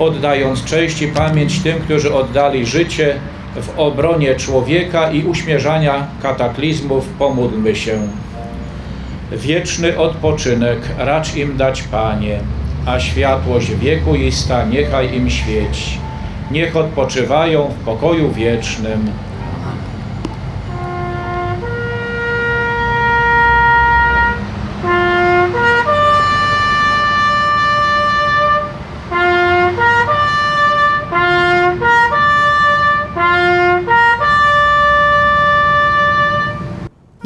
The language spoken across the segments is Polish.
oddając cześć i pamięć tym, którzy oddali życie w obronie człowieka i uśmierzania kataklizmów, pomódlmy się. Wieczny odpoczynek racz im dać, Panie, a światłość wieku ista niechaj im świeci. Niech odpoczywają w pokoju wiecznym.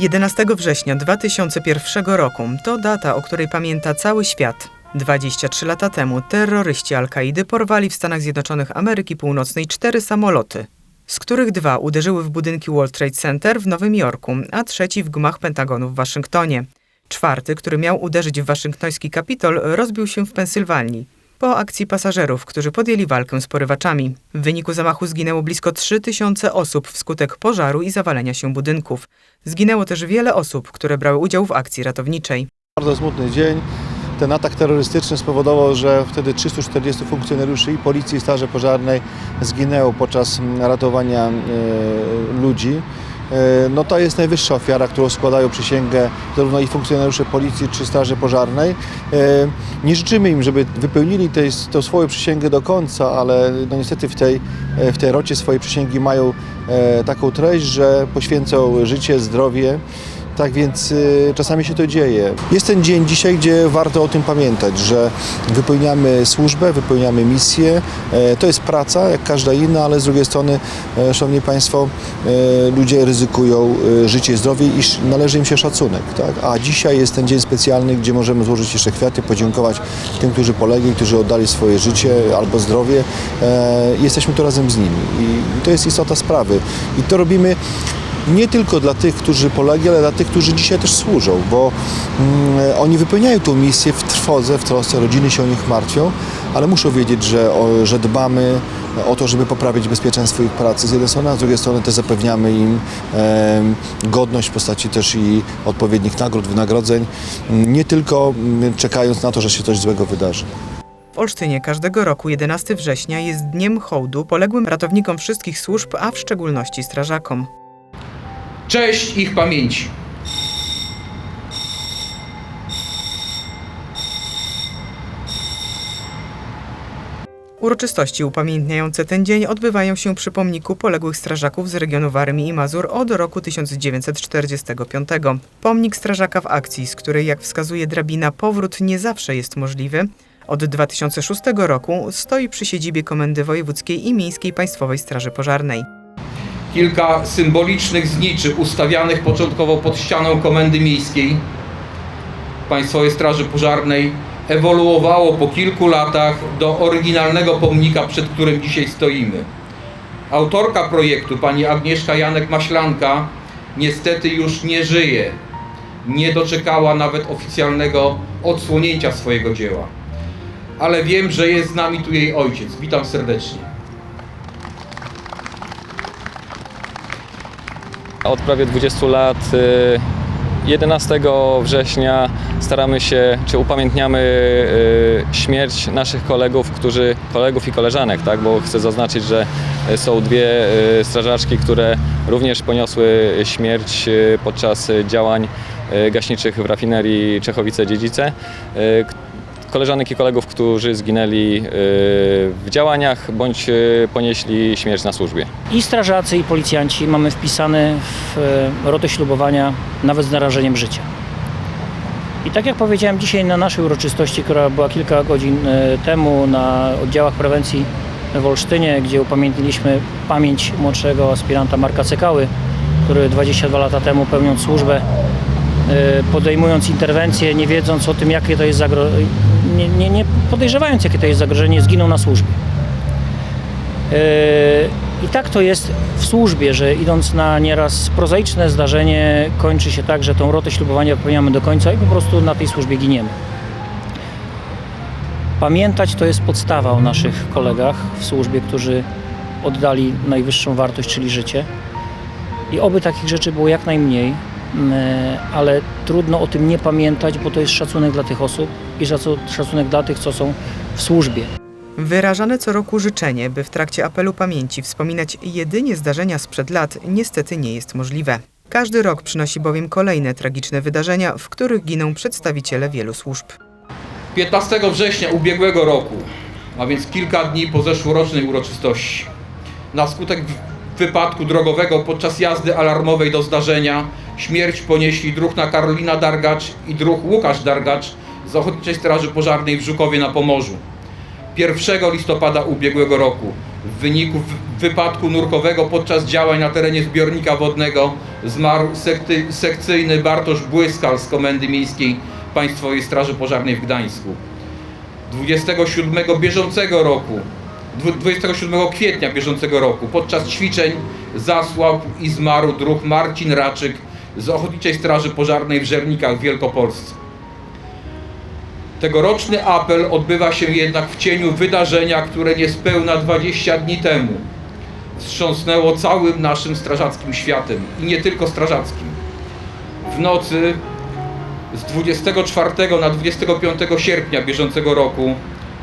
Jedenastego września 2001 roku to data, o której pamięta cały świat. 23 lata temu terroryści Al-Kaidy porwali w Stanach Zjednoczonych Ameryki Północnej cztery samoloty, z których dwa uderzyły w budynki World Trade Center w Nowym Jorku, a trzeci w gmach Pentagonu w Waszyngtonie. Czwarty, który miał uderzyć w waszyngtoński Kapitol, rozbił się w Pensylwanii. Po akcji pasażerów, którzy podjęli walkę z porywaczami. W wyniku zamachu zginęło blisko 3000 osób wskutek pożaru i zawalenia się budynków. Zginęło też wiele osób, które brały udział w akcji ratowniczej. Bardzo smutny dzień. Ten atak terrorystyczny spowodował, że wtedy 340 funkcjonariuszy i policji i straży pożarnej zginęło podczas ratowania e, ludzi. E, No to jest najwyższa ofiara, którą składają przysięgę zarówno i funkcjonariusze policji czy straży pożarnej. E, Nie życzymy im, żeby wypełnili tej, tą swoją przysięgę do końca, ale no niestety w tej, e, w tej rocie swojej przysięgi mają taką treść, że poświęcą życie, zdrowie. Tak więc y, czasami się to dzieje. Jest ten dzień dzisiaj, gdzie warto o tym pamiętać, że wypełniamy służbę, wypełniamy misję. E, to jest praca, jak każda inna, ale z drugiej strony, e, Szanowni Państwo, e, ludzie ryzykują życie zdrowie i należy im się szacunek. Tak? A dzisiaj jest ten dzień specjalny, gdzie możemy złożyć jeszcze kwiaty, podziękować tym, którzy polegli, którzy oddali swoje życie albo zdrowie. Jesteśmy tu razem z nimi i to jest istota sprawy. I to robimy nie tylko dla tych, którzy polegli, ale dla tych, którzy dzisiaj też służą, bo mm, oni wypełniają tą misję w trwodze, w trosce, rodziny się o nich martwią, ale muszą wiedzieć, że, o, że dbamy o to, żeby poprawić bezpieczeństwo ich pracy z jednej strony, a z drugiej strony też zapewniamy im em, godność w postaci też i odpowiednich nagród, wynagrodzeń, m, nie tylko m, czekając na to, że się coś złego wydarzy. W Olsztynie każdego roku 11 września jest dniem hołdu poległym ratownikom wszystkich służb, a w szczególności strażakom. Cześć ich pamięci. Uroczystości upamiętniające ten dzień odbywają się przy pomniku poległych strażaków z regionu Warmii i Mazur od roku 1945. Pomnik strażaka w akcji, z której, jak wskazuje drabina, powrót nie zawsze jest możliwy, od 2006 roku stoi przy siedzibie Komendy Wojewódzkiej i Miejskiej Państwowej Straży Pożarnej. Kilka symbolicznych zniczy ustawianych początkowo pod ścianą Komendy Miejskiej Państwowej Straży Pożarnej ewoluowało po kilku latach do oryginalnego pomnika, przed którym dzisiaj stoimy. Autorka projektu, pani Agnieszka Janek-Maślanka, niestety już nie żyje. Nie doczekała nawet oficjalnego odsłonięcia swojego dzieła. Ale wiem, że jest z nami tu jej ojciec. Witam serdecznie. Od prawie 20 lat y, 11 września staramy się, czy upamiętniamy y, śmierć naszych kolegów, którzy, kolegów i koleżanek, tak? bo chcę zaznaczyć, że y, są dwie y, strażaczki, które również poniosły śmierć y, podczas y, działań y, gaśniczych w rafinerii Czechowice-Dziedzice. Y, Koleżanek i kolegów, którzy zginęli y, w działaniach bądź y, ponieśli śmierć na służbie. I strażacy, i policjanci mamy wpisane w e, rotę ślubowania nawet z narażeniem życia. I tak jak powiedziałem dzisiaj na naszej uroczystości, która była kilka godzin temu na oddziałach prewencji w Olsztynie, gdzie upamiętniliśmy pamięć młodszego aspiranta Marka Cekały, który 22 lata temu pełniąc służbę, podejmując interwencję, nie wiedząc o tym, jakie to jest nie, nie, nie podejrzewając, jakie to jest zagrożenie, zginął na służbie. Yy, I tak to jest w służbie, że idąc na nieraz prozaiczne zdarzenie, kończy się tak, że tą rotę ślubowania wypełniamy do końca i po prostu na tej służbie giniemy. Pamiętać to jest podstawa o naszych kolegach w służbie, którzy oddali najwyższą wartość, czyli życie. I oby takich rzeczy było jak najmniej, ale trudno o tym nie pamiętać, bo to jest szacunek dla tych osób i szacu- szacunek dla tych, co są w służbie. Wyrażane co roku życzenie, by w trakcie apelu pamięci wspominać jedynie zdarzenia sprzed lat, niestety nie jest możliwe. Każdy rok przynosi bowiem kolejne tragiczne wydarzenia, w których giną przedstawiciele wielu służb. 15 września ubiegłego roku, a więc kilka dni po zeszłorocznej uroczystości, na skutek wypadku drogowego podczas jazdy alarmowej do zdarzenia śmierć ponieśli druhna Karolina Dargacz i druh Łukasz Dargacz z Ochotniczej Straży Pożarnej w Żukowie na Pomorzu. 1 listopada ubiegłego roku w wyniku wypadku nurkowego podczas działań na terenie zbiornika wodnego zmarł sekty, sekcyjny Bartosz Błyskal z Komendy Miejskiej Państwowej Straży Pożarnej w Gdańsku. 27 bieżącego roku, dwu- 27 kwietnia bieżącego roku podczas ćwiczeń zasłabł i zmarł druh Marcin Raczyk z Ochotniczej Straży Pożarnej w Żernikach w Wielkopolsce. Tegoroczny apel odbywa się jednak w cieniu wydarzenia, które niespełna 20 dni temu wstrząsnęło całym naszym strażackim światem i nie tylko strażackim. W nocy z 24 na 25 sierpnia bieżącego roku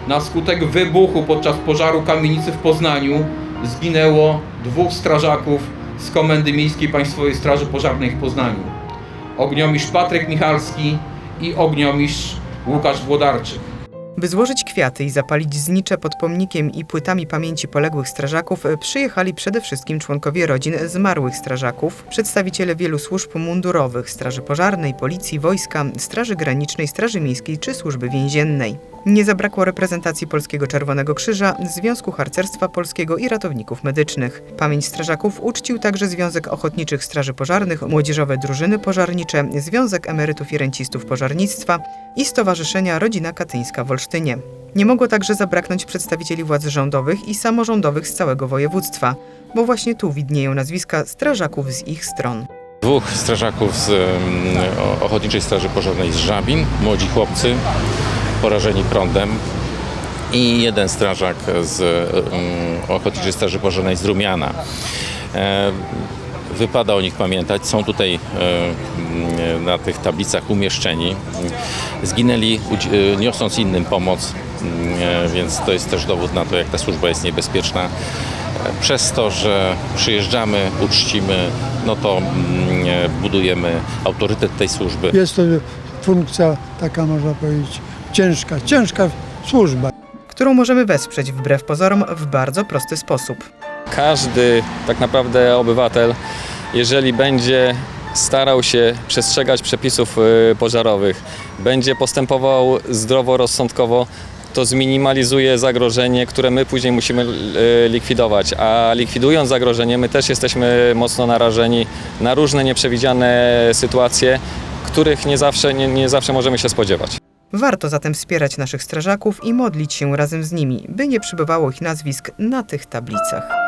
na skutek wybuchu podczas pożaru kamienicy w Poznaniu zginęło dwóch strażaków z Komendy Miejskiej Państwowej Straży Pożarnej w Poznaniu. Ogniomistrz Patryk Michalski i ogniomistrz Łukasz Włodarczyk. By złożyć kwiaty i zapalić znicze pod pomnikiem i płytami pamięci poległych strażaków, e, przyjechali przede wszystkim członkowie rodzin zmarłych strażaków, przedstawiciele wielu służb mundurowych Straży Pożarnej, Policji, Wojska, Straży Granicznej, Straży Miejskiej czy Służby Więziennej. Nie zabrakło reprezentacji Polskiego Czerwonego Krzyża, Związku Harcerstwa Polskiego i Ratowników Medycznych. Pamięć strażaków uczcił także Związek Ochotniczych Straży Pożarnych, Młodzieżowe Drużyny Pożarnicze, Związek Emerytów i Rencistów Pożarnictwa i Stowarzyszenia Rodzina Katyńska w Olsztynie. Nie mogło także zabraknąć przedstawicieli władz rządowych i samorządowych z całego województwa, bo właśnie tu widnieją nazwiska strażaków z ich stron. Dwóch strażaków z Ochotniczej Straży Pożarnej z Żabin, młodzi chłopcy, porażeni prądem i jeden strażak z Ochotniczej Straży Pożarnej z Rumiana. Wypada o nich pamiętać, są tutaj e, m, na tych tablicach umieszczeni. Zginęli e, niosąc innym pomoc, m, e, więc to jest też dowód na to, jak ta służba jest niebezpieczna. Przez to, że przyjeżdżamy, uczcimy, no to mm, budujemy autorytet tej służby. Jest to funkcja taka, można powiedzieć, ciężka, ciężka służba. którą możemy wesprzeć wbrew pozorom w bardzo prosty sposób. Każdy tak naprawdę obywatel, jeżeli będzie starał się przestrzegać przepisów y, pożarowych, będzie postępował zdroworozsądkowo, to zminimalizuje zagrożenie, które my później musimy y, likwidować. A likwidując zagrożenie, my też jesteśmy mocno narażeni na różne nieprzewidziane sytuacje, których nie zawsze, nie, nie zawsze możemy się spodziewać. Warto zatem wspierać naszych strażaków i modlić się razem z nimi, by nie przybywało ich nazwisk na tych tablicach.